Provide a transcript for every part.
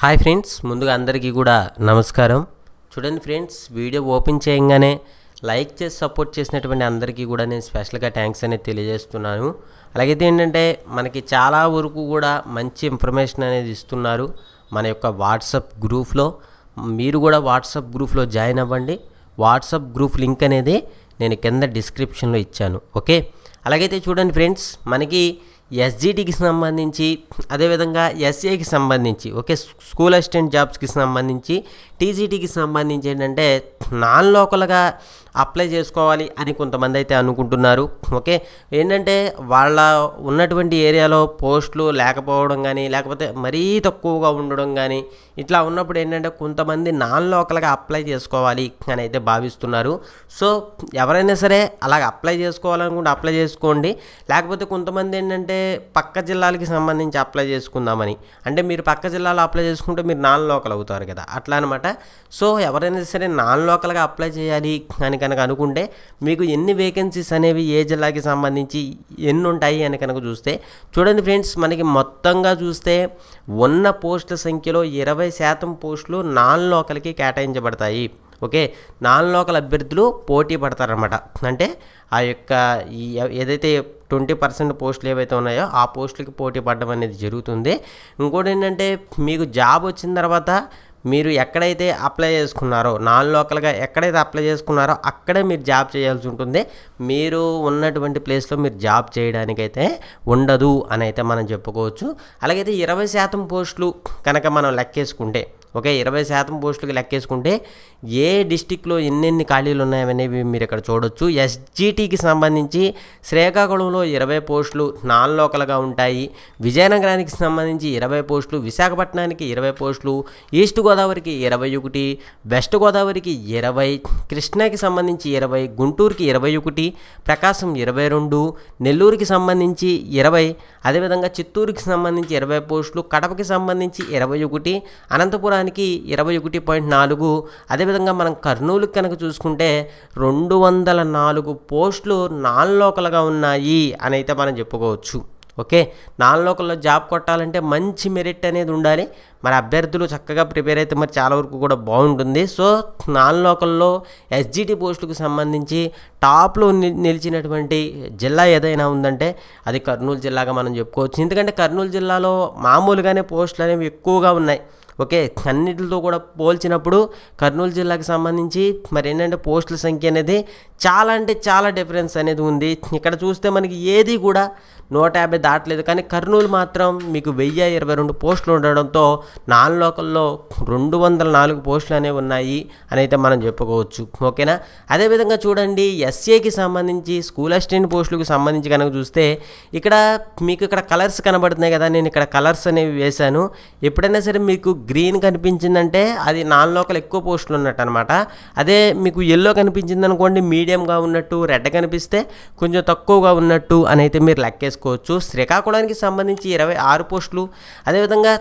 Hi friends ముందుగా అందరికీ కూడా నమస్కారం. చూడండి ఫ్రెండ్స్ వీడియో ఓపెన్ చేయగానే లైక్ చేసి సపోర్ట్ చేసినటువంటి అందరికీ కూడా నేను స్పెషల్గా థ్యాంక్స్ అనేది తెలియజేస్తున్నాను. అలాగైతే ఏంటంటే మనకి చాలా వరకు కూడా మంచి ఇన్ఫర్మేషన్ అనేది ఇస్తున్నారు మన యొక్క వాట్సాప్ గ్రూప్లో. మీరు కూడా వాట్సాప్ గ్రూప్లో జాయిన్ అవ్వండి. వాట్సాప్ గ్రూప్ లింక్ అనేది నేను కింద డిస్క్రిప్షన్లో ఇచ్చాను. ఓకే? అలాగైతే చూడండి ఫ్రెండ్స్ మనకి ఎస్జిటికి సంబంధించి అదేవిధంగా ఎస్ఏకి సంబంధించి ఓకే స్కూల్ అసిస్టెంట్ జాబ్స్కి సంబంధించి టీజీటీకి సంబంధించి ఏంటంటే నాన్ లోకల్గా అప్లై చేసుకోవాలి అని కొంతమంది అయితే అనుకుంటున్నారు. ఓకే? ఏంటంటే వాళ్ళ ఉన్నటువంటి ఏరియాలో పోస్టులు లేకపోవడం కానీ లేకపోతే మరీ తక్కువగా ఉండడం కానీ ఇట్లా ఉన్నప్పుడు ఏంటంటే కొంతమంది నాన్ లోకల్గా అప్లై చేసుకోవాలి అని అయితే భావిస్తున్నారు. సో ఎవరైనా సరే అలాగ అప్లై చేసుకోవాలనుకుంటే అప్లై చేసుకోండి. లేకపోతే కొంతమంది ఏంటంటే పక్క జిల్లాలకి సంబంధించి అప్లై చేసుకుందామని. అంటే మీరు పక్క జిల్లాలో అప్లై చేసుకుంటే మీరు నాన్ లోకల్ అవుతారు కదా అట్లా అనమాట సో ఎవరైనా సరే నాన్ లోకల్గా అప్లై చేయాలి అని కనుక అనుకుంటే మీకు ఎన్ని వేకెన్సీస్ అనేవి ఏ జిల్లాకి సంబంధించి ఎన్ని ఉంటాయి అని కనుక చూస్తే చూడండి ఫ్రెండ్స్ మనకి మొత్తంగా చూస్తే ఉన్న పోస్టుల సంఖ్యలో ఇరవై శాతం పోస్టులు నాన్ లోకల్కి కేటాయించబడతాయి. ఓకే? నాన్ లోకల్ అభ్యర్థులు పోటీ పడతారనమాట అంటే ఆ యొక్క ఈ ఏదైతే ట్వంటీ పర్సెంట్ పోస్టులు ఏవైతే ఉన్నాయో ఆ పోస్టులకి పోటీ పడడం అనేది జరుగుతుంది. ఇంకోటి ఏంటంటే మీకు జాబ్ వచ్చిన తర్వాత మీరు ఎక్కడైతే అప్లై చేసుకున్నారో నాన్ లోకల్గా ఎక్కడైతే అప్లై చేసుకున్నారో అక్కడే మీరు జాబ్ చేయాల్సి ఉంటుంది. మీరు ఉన్నటువంటి ప్లేస్లో మీరు జాబ్ చేయడానికైతే ఉండదు అని అయితే మనం చెప్పుకోవచ్చు. అలాగైతే ఇరవై శాతం పోస్టులు కనుక మనం లెక్కేసుకుంటే ఓకే ఇరవై శాతం పోస్టులకు లెక్కేసుకుంటే ఏ డిస్టిక్లో ఎన్నెన్ని ఖాళీలు ఉన్నాయనేవి మీరు ఇక్కడ చూడొచ్చు. ఎస్జిటికి సంబంధించి శ్రీకాకుళంలో ఇరవై పోస్టులు నాన్ లోకల్గా ఉంటాయి. విజయనగరానికి సంబంధించి ఇరవై పోస్టులు విశాఖపట్నానికి ఇరవై పోస్టులు ఈస్ట్ గోదావరికి ఇరవై ఒకటి వెస్ట్ గోదావరికి ఇరవై కృష్ణాకి సంబంధించి ఇరవై గుంటూరుకి ఇరవై ఒకటి ప్రకాశం ఇరవై రెండు నెల్లూరుకి సంబంధించి ఇరవై అదేవిధంగా చిత్తూరుకి సంబంధించి ఇరవై పోస్టులు కడపకి సంబంధించి ఇరవై ఒకటి అనంతపురానికి ఇరవై ఒకటి పాయింట్ నాలుగు. అదేవిధంగా మనం కర్నూలుకి కనుక చూసుకుంటే రెండు వందల నాలుగు పోస్టులు నాన్ లోకల్గా ఉన్నాయి అని అయితే మనం చెప్పుకోవచ్చు. ఓకే? నాన్ లోకల్లో జాబ్ కొట్టాలంటే మంచి మెరిట్ అనేది ఉండాలి. మరి అభ్యర్థులు చక్కగా ప్రిపేర్ అయితే మరి చాలా వరకు కూడా బాగుంటుంది. సో నాన్ లోకల్లో ఎస్జిటి పోస్టులకు సంబంధించి టాప్లో ని- నిలిచినటువంటి జిల్లా ఏదైనా ఉందంటే అది కర్నూలు జిల్లాగా మనం చెప్పుకోవచ్చు. ఎందుకంటే కర్నూలు జిల్లాలో మామూలుగానే పోస్టులు అనేవి ఎక్కువగా ఉన్నాయి. ఓకే? అన్నిటితో కూడా పోల్చినప్పుడు కర్నూలు జిల్లాకు సంబంధించి మరి ఏంటంటే పోస్టుల సంఖ్య అనేది చాలా అంటే చాలా డిఫరెన్స్ అనేది ఉంది. ఇక్కడ చూస్తే మనకి ఏది కూడా నూట యాభై దాటలేదు. కానీ కర్నూలు మాత్రం మీకు వెయ్యి ఇరవై రెండు పోస్టులు ఉండడంతో నాన్ లోకల్లో రెండు వందల నాలుగు పోస్టులు అనేవి ఉన్నాయి అని అయితే మనం చెప్పుకోవచ్చు. ఓకేనా? అదేవిధంగా చూడండి ఎస్ఏకి సంబంధించి స్కూల్ అసిస్టెంట్ పోస్టులకు సంబంధించి కనుక చూస్తే ఇక్కడ మీకు ఇక్కడ కలర్స్ కనబడుతున్నాయి కదా నేను ఇక్కడ కలర్స్ అనేవి వేశాను. ఎప్పుడైనా సరే మీకు గ్రీన్ కనిపించిందంటే అది నాన్ లోకల్ ఎక్కువ పోస్టులు ఉన్నట్టు అనమాట అదే మీకు ఎల్లో కనిపించింది అనుకోండి మీడియంగా ఉన్నట్టు రెడ్ కనిపిస్తే కొంచెం తక్కువగా ఉన్నట్టు అని అయితే మీరు చేసుకోవచ్చు. శ్రీకాకుళానికి సంబంధించి ఇరవై ఆరు పోస్టులు అదేవిధంగా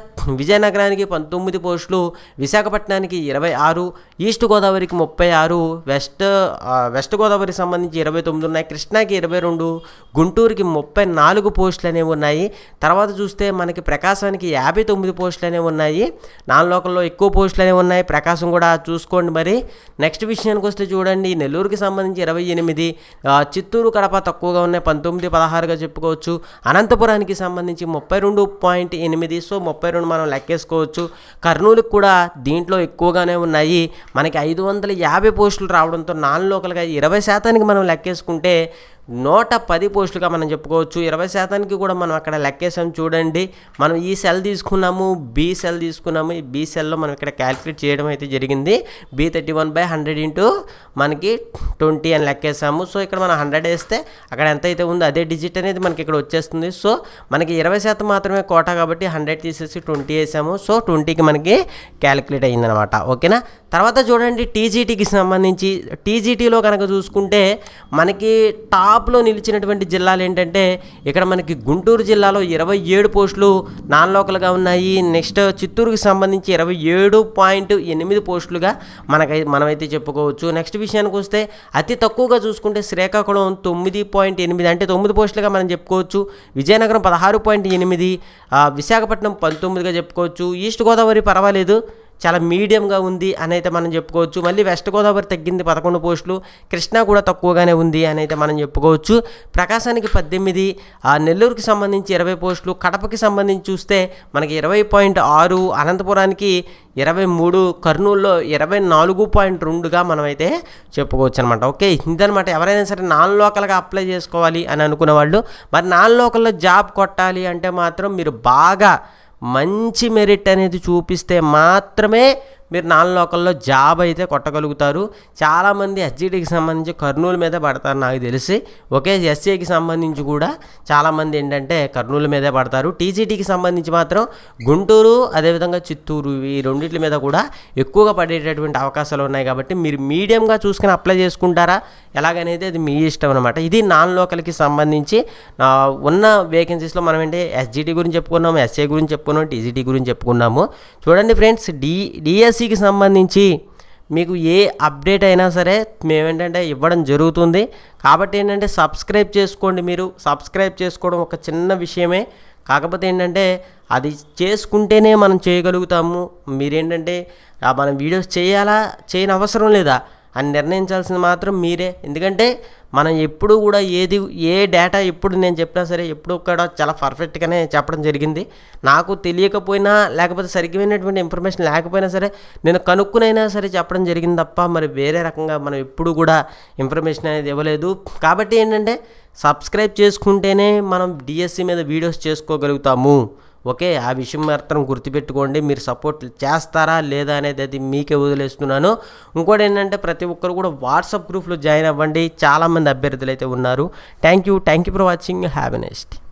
విజయనగరానికి పంతొమ్మిది పోస్టులు విశాఖపట్నానికి ఇరవై ఆరు ఈస్ట్ గోదావరికి ముప్పై ఆరు వెస్ట్ వెస్ట్ గోదావరికి సంబంధించి ఇరవై తొమ్మిది ఉన్నాయి. కృష్ణాకి ఇరవై రెండు గుంటూరుకి ముప్పై నాలుగు పోస్టులు అనేవి ఉన్నాయి. తర్వాత చూస్తే మనకి ప్రకాశానికి యాభై తొమ్మిది పోస్టులు అనేవి ఉన్నాయి. నాన్ లోకల్లో ఎక్కువ పోస్టులు అనేవి ఉన్నాయి. ప్రకాశం కూడా చూసుకోండి మరి. నెక్స్ట్ విషయానికి వస్తే చూడండి నెల్లూరుకి సంబంధించి ఇరవై ఎనిమిది చిత్తూరు కడప తక్కువగా ఉన్నాయి. పంతొమ్మిది పదహారుగా చెప్పుకోవచ్చు. అనంతపురానికి సంబంధించి ముప్పై రెండు పాయింట్ ఎనిమిది సో ముప్పై రెండు మనం లెక్కేసుకోవచ్చు. కర్నూలుకి కూడా దీంట్లో ఎక్కువగానే ఉన్నాయి. మనకి ఐదు వందల యాభై పోస్టులు రావడంతో నాన్ లోకల్గా ఇరవై శాతానికి మనం లెక్కేసుకుంటే నూట పది పోస్టులుగా మనం చెప్పుకోవచ్చు. ఇరవై శాతానికి కూడా మనం అక్కడ లెక్కేసాం చూడండి. మనం ఈ సెల్ తీసుకున్నాము బి సెల్ తీసుకున్నాము. ఈ బి సెల్లో మనం ఇక్కడ క్యాలిక్యులేట్ చేయడం అయితే జరిగింది. B thirty one by hundred into మనకి ట్వంటీ అని లెక్కేసాము సో ఇక్కడ మనం హండ్రెడ్ వేస్తే అక్కడ ఎంత అయితే ఉందో అదే డిజిట్ అనేది మనకి ఇక్కడ వచ్చేస్తుంది. సో మనకి ఇరవై శాతం మాత్రమే కోటా కాబట్టి హండ్రెడ్ తీసేసి ట్వంటీ వేసాము. సో ట్వంటీకి మనకి క్యాలిక్యులేట్ అయ్యిందనమాట. ఓకేనా? తర్వాత చూడండి టీజీటీకి సంబంధించి. టీజీటీలో కనుక చూసుకుంటే మనకి టాప్ టాప్లో నిలిచినటువంటి జిల్లాలు ఏంటంటే ఇక్కడ మనకి గుంటూరు జిల్లాలో ఇరవై ఏడు పోస్టులు నాన్ లోకల్గా ఉన్నాయి. నెక్స్ట్ చిత్తూరుకి సంబంధించి ఇరవై ఏడు పాయింట్ ఎనిమిది పోస్టులుగా మనకై మనమైతే చెప్పుకోవచ్చు. నెక్స్ట్ విషయానికి వస్తే అతి తక్కువగా చూసుకుంటే శ్రీకాకుళం తొమ్మిది పాయింట్ ఎనిమిది అంటే తొమ్మిది పోస్టులుగా మనం చెప్పుకోవచ్చు. విజయనగరం పదహారు పాయింట్ ఎనిమిది విశాఖపట్నం పంతొమ్మిదిగా చెప్పుకోవచ్చు. ఈస్ట్ గోదావరి పర్వాలేదు. చాలా మీడియంగా ఉంది అని అయితే మనం చెప్పుకోవచ్చు. మళ్ళీ వెస్ట్ గోదావరి తగ్గింది పదకొండు పోస్టులు. కృష్ణా కూడా తక్కువగానే ఉంది అని అయితే మనం చెప్పుకోవచ్చు. ప్రకాశానికి పద్దెనిమిది ఆ నెల్లూరుకి సంబంధించి ఇరవై పోస్టులు. కడపకి సంబంధించి చూస్తే మనకి ఇరవై పాయింట్ ఆరు అనంతపురానికి ఇరవై మూడు కర్నూలులో ఇరవై నాలుగు పాయింట్ రెండుగా మనమైతే చెప్పుకోవచ్చు అనమాట ఓకే ఇదనమాట ఎవరైనా సరే నాన్ లోకల్గా అప్లై చేసుకోవాలి అని అనుకునే వాళ్ళు మరి నాన్ లోకల్లో జాబ్ కొట్టాలి అంటే మాత్రం మీరు బాగా మంచి మెరిట్ అనేది చూపిస్తే మాత్రమే మీరు నాన్ లోకల్లో జాబ్ అయితే కొట్టగలుగుతారు. చాలామంది ఎస్జీటీకి సంబంధించి కర్నూలు మీద పడతారు నాకు తెలిసి. ఒకే ఎస్సీకి సంబంధించి కూడా చాలామంది ఏంటంటే కర్నూలు మీదే పడతారు. టీజీటీకి సంబంధించి మాత్రం గుంటూరు అదేవిధంగా చిత్తూరు ఈ రెండింటి మీద కూడా ఎక్కువగా పడేటటువంటి అవకాశాలు ఉన్నాయి కాబట్టి మీరు మీడియంగా చూసుకుని అప్లై చేసుకుంటారా? ఎలాగనేది అది మీ ఇష్టం అనమాట ఇది నాన్ లోకల్కి సంబంధించి ఉన్న వేకెన్సీస్లో మనం ఏంటి ఎస్జీటీ గురించి చెప్పుకున్నాము ఎస్ఏ గురించి చెప్పుకున్నాము టీజీటీ గురించి చెప్పుకున్నాము. చూడండి ఫ్రెండ్స్ డి డిఎస్ డిఎస్సికి సంబంధించి మీకు ఏ అప్డేట్ అయినా సరే మేమేంటంటే ఇవ్వడం జరుగుతుంది. కాబట్టి ఏంటంటే సబ్స్క్రైబ్ చేసుకోండి మీరు. సబ్స్క్రైబ్ చేసుకోవడం ఒక చిన్న విషయమే. కాకపోతే ఏంటంటే అది చేసుకుంటేనే మనం చేయగలుగుతాము. మీరేంటంటే మనం వీడియోస్ చేయాలా? చేయని అవసరం లేదా? అని నిర్ణయించాల్సింది మాత్రం మీరే. ఎందుకంటే మనం ఎప్పుడు కూడా ఏది ఏ డేటా ఎప్పుడు నేను చెప్పినా సరే ఎప్పుడు కూడా చాలా పర్ఫెక్ట్గానే చెప్పడం జరిగింది. నాకు తెలియకపోయినా లేకపోతే సరిగ్గా ఇన్ఫర్మేషన్ లేకపోయినా సరే నేను కనుక్కునైనా సరే చెప్పడం జరిగింది తప్ప మరి వేరే రకంగా మనం ఎప్పుడు కూడా ఇన్ఫర్మేషన్ అనేది ఇవ్వలేదు. కాబట్టి ఏంటంటే సబ్స్క్రైబ్ చేసుకుంటేనే మనం డిఎస్సి మీద వీడియోస్ చేసుకోగలుగుతాము. ఓకే ఆ విషయం మాత్రం గుర్తుపెట్టుకోండి. మీరు సపోర్ట్ చేస్తారా లేదా అనేది అది మీకే వదిలేస్తున్నాను. ఇంకోటి ఏంటంటే ప్రతి ఒక్కరు కూడా వాట్సాప్ గ్రూప్లో జాయిన్ అవ్వండి. చాలామంది అభ్యర్థులు అయితే ఉన్నారు. Thank you thank you for watching. Have nest next